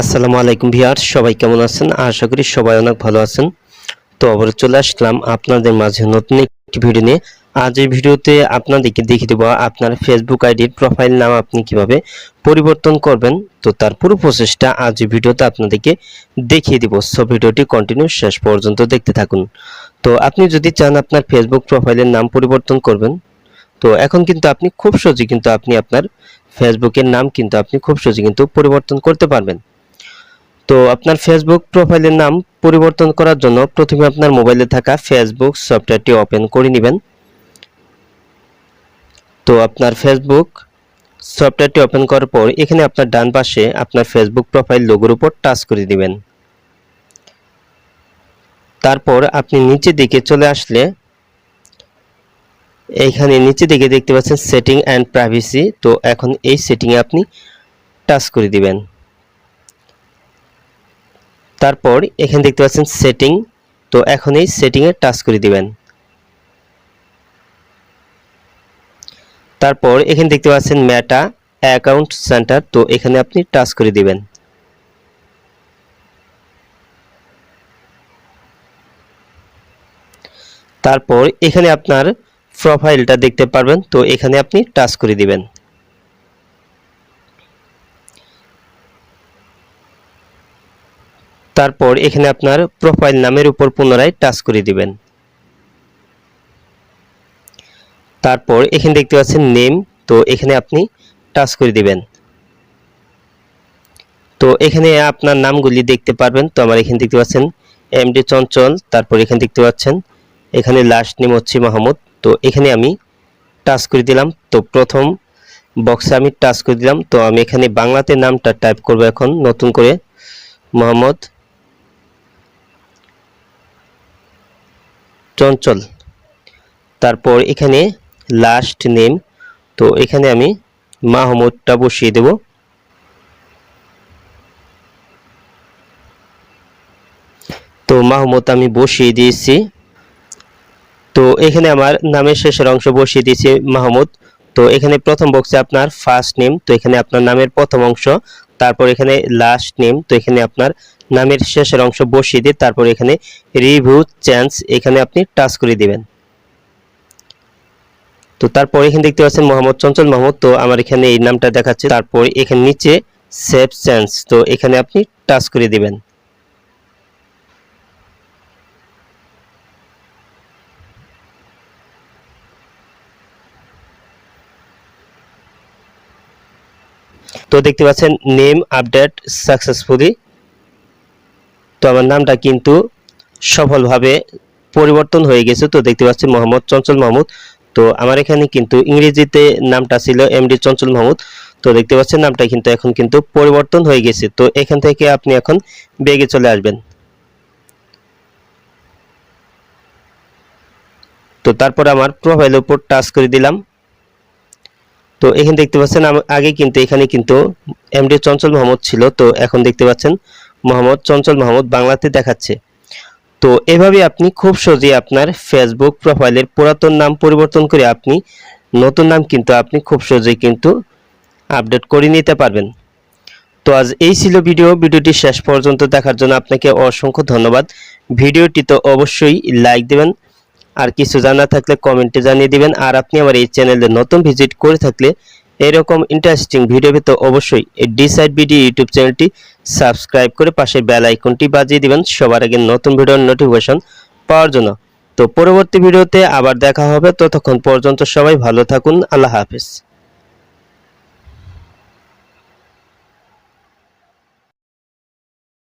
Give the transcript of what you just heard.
আসসালামু আলাইকুম ভিয়ার, সবাই কেমন আছেন? আশা করি সবাই অনেক ভালো আছেন। তো আবার চলে আসলাম আপনাদের মাঝে নতুন একটি ভিডিও নিয়ে। আজ এই ভিডিওতে আপনাদেরকে দেখিয়ে দেবো আপনার ফেসবুক আইডির প্রোফাইল নাম আপনি কীভাবে পরিবর্তন করবেন। তো তার পুরো প্রসেসটা আজ এই ভিডিওতে আপনাদেরকে দেখিয়ে দিব। সো ভিডিওটি কন্টিনিউ শেষ পর্যন্ত দেখতে থাকুন। তো আপনি যদি চান আপনার ফেসবুক প্রোফাইলের নাম পরিবর্তন করবেন, তো এখন কিন্তু আপনি খুব সহজে কিন্তু আপনি আপনার ফেসবুকের নাম কিন্তু আপনি খুব সহজে কিন্তু পরিবর্তন করতে পারবেন। তো আপনার ফেসবুক প্রোফাইলের নাম পরিবর্তন করার জন্য প্রথমে আপনার মোবাইলে থাকা ফেসবুক সফটওয়্যারটি ওপেন করে নেবেন। তো আপনার ফেসবুক সফটওয়্যারটি ওপেন করার পর এখানে আপনার ডান পাশে আপনার ফেসবুক প্রোফাইল লোগোর উপর টাচ করে দিবেন। তারপর আপনি নিচের দিকে চলে আসলে এইখানে নিচে দিকে দেখতে পাচ্ছেন সেটিং অ্যান্ড প্রাইভেসি তো এখন এই সেটিংয়ে আপনি টাচ করে দিবেন। তারপর এখানে দেখতে পাচ্ছেন সেটিং তো এখন এই সেটিংয়ে টাচ করে দিবেন। তারপর এখানে দেখতে পাচ্ছেন মেটা অ্যাকাউন্ট সেন্টার তো এখানে আপনি টাচ করে দিবেন। তারপর এখানে আপনার প্রোফাইলটা দেখতে পারবেন, তো এখানে আপনি টাচ করে দিবেন। তারপর এখানে আপনার প্রোফাইল নামের উপর পুনরায় টাচ করে দিবেন। তারপর এখানে দেখতে পাচ্ছেন নেম তো এখানে আপনি টাচ করে দিবেন। তো এখানে আপনার নামগুলি দেখতে পারবেন। তো আমার এখানে দেখতে পাচ্ছেন এম ডি চঞ্চল, তারপর এখানে দেখতে পাচ্ছেন এখানে লাস্ট নেম হচ্ছে মাহমুদ। তো এখানে আমি টাচ করে দিলাম। তো প্রথম বক্সে আমি টাচ করে দিলাম। তো আমি এখানে বাংলাতে নামটা টাইপ করব এখন, নতুন করে। মোহাম্মদ চঞ্চল। তারপর এখানে লাস্ট নেম তো এখানে আমি মাহমুদটা বসিয়ে দেব। তো মাহমুদ আমি বসিয়ে দিয়েছি। তো এখানে আমার নামের শেষের অংশ বসিয়ে দিয়েছি মাহমুদ। তো এখানে প্রথম বক্সে আপনার ফার্স্ট নেম তো এখানে আপনার নামের প্রথম অংশ, তারপর এখানে লাস্ট নেম তো এখানে আপনার নামের শেষের অংশ বসিয়ে দিয়ে তারপর এখানে রিভিউ, চেঞ্জ এখানে আপনি টাচ করে দিবেন। তো তারপর এখানে দেখতে পাচ্ছেন মোহাম্মদ চঞ্চল মাহমুদ। তো আমার এখানে এই নামটা দেখাচ্ছে। তারপর এখানে নিচে সেভ চেঞ্জ। তো এখানে আপনি টাচ করে দিবেন। তো দেখতে পাচ্ছেন নেম আপডেট সাকসেসফুলি তো আমার নামটা কিন্তু সফলভাবে পরিবর্তন হয়ে গেছে। তো দেখতে পাচ্ছি মোহাম্মদ চঞ্চল মাহমুদ। তো আমার এখানে কিন্তু ইংরেজিতে নামটা ছিল এমডি চঞ্চল মাহমুদ। তো দেখতে পাচ্ছেন নামটা কিন্তু এখন কিন্তু পরিবর্তন হয়ে গেছে। তো এখান থেকে আপনি এখন বেগে চলে আসবেন। তো তারপর আমার প্রোফাইলের উপর টাচ করে দিলাম। তো এখানে দেখতে পাচ্ছেন আগে কিন্তু এখানে কিন্তু এমডি চঞ্চল মাহমুদ ছিল। তো এখন দেখতে পাচ্ছেন মোহাম্মদ, চঞ্চল মাহমুদ বাংলাতে দেখাচ্ছে। তো এভাবে আপনি খুব সহজেই আপনার ফেসবুক প্রোফাইলের পুরাতন নাম পরিবর্তন করে আপনি নতুন নাম কিন্তু আপনি খুব সহজেই কিন্তু আপডেট করে নিতে পারবেন। তো আজ এই ছিল ভিডিও। ভিডিওটি শেষ পর্যন্ত দেখার জন্য আপনাকে অসংখ্য ধন্যবাদ। ভিডিওটি তো অবশ্যই লাইক দেবেন। আর কিছু জানা থাকলে কমেন্টে জানিয়ে দিবেন। আর আপনি আমার এই চ্যানেলে নতুন ভিজিট করে থাকলে এরকম ইন্টারেস্টিং ভিডিও পেতে অবশ্যই এই ডিসাইড বিডি ইউটিউব চ্যানেলটি সাবস্ক্রাইব করে পাশে বেল আইকনটি বাজিয়ে দিবেন। সবার আগে নতুন ভিডিওর নোটিফিকেশন পাওয়ার জন্য। তো পরবর্তী ভিডিওতে আবার দেখা হবে। ততক্ষণ পর্যন্ত সবাই ভালো থাকুন। আল্লাহ হাফেজ।